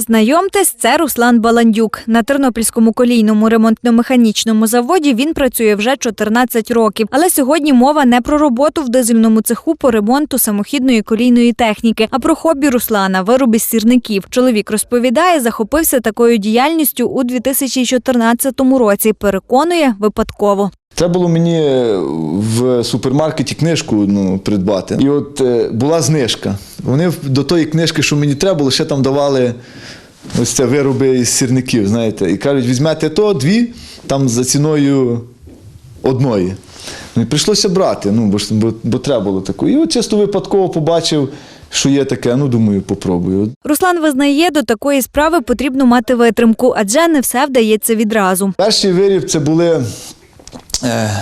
Знайомтесь, це Руслан Баландюк. На Тернопільському колійному ремонтно-механічному заводі він працює вже 14 років. Але сьогодні мова не про роботу в дизельному цеху по ремонту самохідної колійної техніки, а про хобі Руслана вироби з сірників. Чоловік розповідає, захопився такою діяльністю у 2014 році. Переконує випадково. Треба було мені в супермаркеті книжку ну, придбати. І от е, була знижка. Вони до тої книжки, що мені треба було, ще там давали ось це вироби із сірників, знаєте. І кажуть, візьмете то, дві, там за ціною одної. Ну, і прийшлося брати, ну, бо, бо, бо треба було таку. І от чисто випадково побачив, що є таке, ну думаю, попробую. Руслан визнає, до такої справи потрібно мати витримку, адже не все вдається відразу. Перший виріб це були е,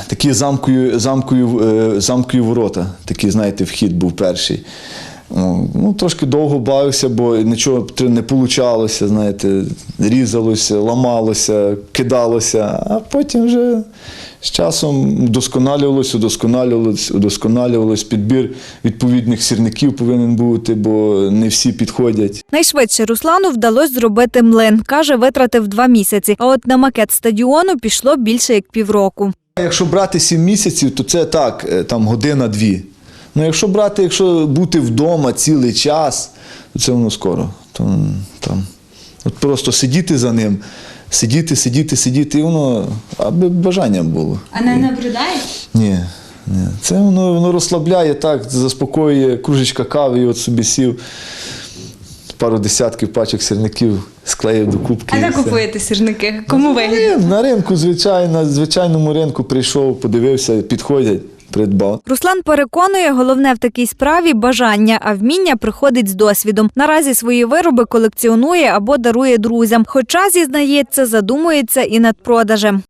такі замкою, замкою, е, замкою ворота. Такий, знаєте, вхід був перший. Ну, ну, трошки довго бавився, бо нічого не вийшло, знаєте, різалося, ламалося, кидалося, а потім вже з часом удосконалювалось, удосконалювалось, удосконалювалось. Підбір відповідних сірників повинен бути, бо не всі підходять. Найшвидше Руслану вдалося зробити млин. Каже, витратив два місяці. А от на макет стадіону пішло більше як півроку. Якщо брати 7 місяців, то це так, е, там година-дві. Ну, якщо брати, якщо бути вдома цілий час, то це воно скоро. То, там, от просто сидіти за ним, сидіти, сидіти, сидіти, і воно, аби бажання було. А не набридає? Ні, ні. Це воно, воно розслабляє так, заспокоює кружечка кави, і от собі сів, пару десятків пачок сірників склеїв до кубки. А де купуєте сірники? Кому вигідно? На ринку, звичайно, на звичайному ринку прийшов, подивився, підходять, придбав. Руслан переконує, головне в такій справі бажання, а вміння приходить з досвідом. Наразі свої вироби колекціонує або дарує друзям. Хоча зізнається, задумується і над продажем.